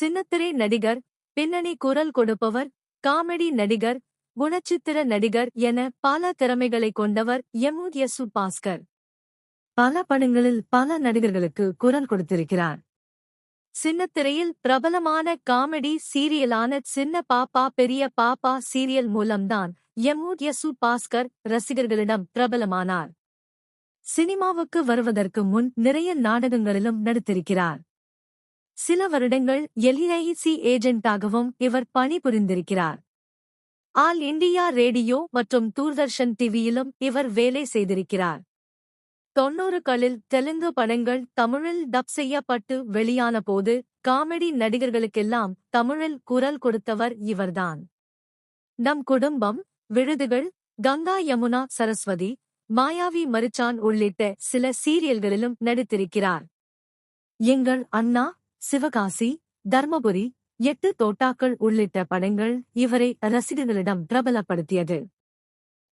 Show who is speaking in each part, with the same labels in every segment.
Speaker 1: சின்னத்திரை நடிகர் பின்னணி குரல் கொடுப்பவர் காமெடி நடிகர் குணச்சித்திர நடிகர் என பல திறமைகளை கொண்டவர் எம்முத்யசு பாஸ்கர் பல படங்களில் பல நடிகர்களுக்கு குரல் கொடுத்திருக்கிறார். சின்னத்திரையில் பிரபலமான காமெடி சீரியலான சின்ன பாப்பா பெரிய பாப்பா சீரியல் மூலம்தான் எம்முத்யசு பாஸ்கர் ரசிகர்களிடம் பிரபலமானார். சினிமாவுக்கு வருவதற்கு முன் நிறைய நாடகங்களிலும் நடித்திருக்கிறார். சில வருடங்கள் எல்ஐசி ஏஜென்ட்டாகவும் இவர் பணிபுரிந்திருக்கிறார். ஆல் இந்தியா ரேடியோ மற்றும் தூர்தர்ஷன் டிவியிலும் இவர் வேலை செய்திருக்கிறார். தொன்னூறுகளில் தெலுங்கு படங்கள் தமிழில் டப் செய்யப்பட்டு வெளியான போது காமெடி நடிகர்களுக்கெல்லாம் தமிழில் குரல் கொடுத்தவர் இவர்தான். நம் குடும்பம் விழுதுகள் கங்கா யமுனா சரஸ்வதி மாயாவி மரிச்சான் உள்ளிட்ட சில சீரியல்களிலும் நடித்திருக்கிறார். எங்கள் அண்ணா சிவகாசி தர்மபுரி எட்டு தோட்டாக்கள் உள்ளிட்ட படங்கள் இவரை ரசிகர்களிடம் பிரபலப்படுத்தியது.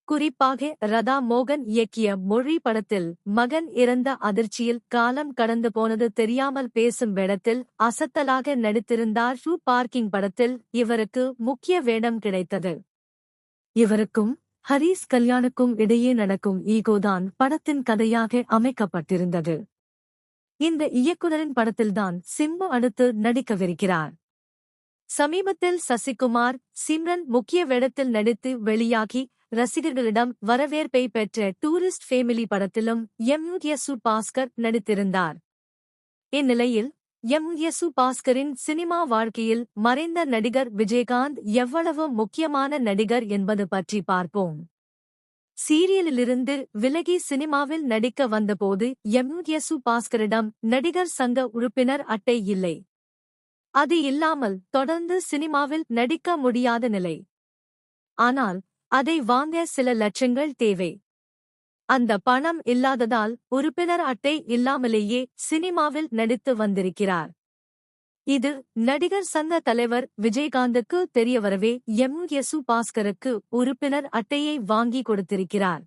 Speaker 1: குறிப்பாக ரதா மோகன் இயக்கிய மொழி படத்தில் மகன் இறந்த அதிர்ச்சியில் காலம் கடந்து போனது தெரியாமல் பேசும் வேடத்தில் அசத்தலாக நடித்திருந்தார் ஷூ பார்க்கிங் படத்தில் இவருக்கு முக்கிய வேடம் கிடைத்தது. இவருக்கும் ஹரீஸ் கல்யாணுக்கும் இடையே நடக்கும் ஈகோதான் படத்தின் கதையாக அமைக்கப்பட்டிருந்தது. இந்த இயக்குனரின் படத்தில்தான் சிம்பு அடுத்து நடிக்கவிருக்கிறார். சமீபத்தில் சசிகுமார் சிம்ரன் முக்கிய வேடத்தில் நடித்து வெளியாகி ரசிகர்களிடம் வரவேற்பை பெற்ற டூரிஸ்ட் ஃபேமிலி படத்திலும் எம். யசு பாஸ்கர் நடித்திருந்தார். இந்நிலையில் எம். யசு பாஸ்கரின் சினிமா வாழ்க்கையில் மறைந்த நடிகர் விஜயகாந்த் எவ்வளவு முக்கியமான நடிகர் என்பது பற்றி பார்ப்போம். சீரியலிலிருந்து விலகி சினிமாவில் நடிக்க வந்தபோது எம். யசு பாஸ்கரிடம் நடிகர் சங்க உறுப்பினர் அட்டை இல்லை. அது இல்லாமல் தொடர்ந்து சினிமாவில் நடிக்க முடியாத நிலை. ஆனால் அதை வாங்க சில லட்சங்கள் தேவை. அந்த பணம் இல்லாததால் உறுப்பினர் அட்டை இல்லாமலேயே சினிமாவில் நடித்து வந்திருக்கிறார். இது நடிகர் சங்க தலைவர் விஜயகாந்துக்கு தெரியவரவே எம் யசு பாஸ்கருக்கு உறுப்பினர் அட்டையை வாங்கி கொடுத்திருக்கிறார்.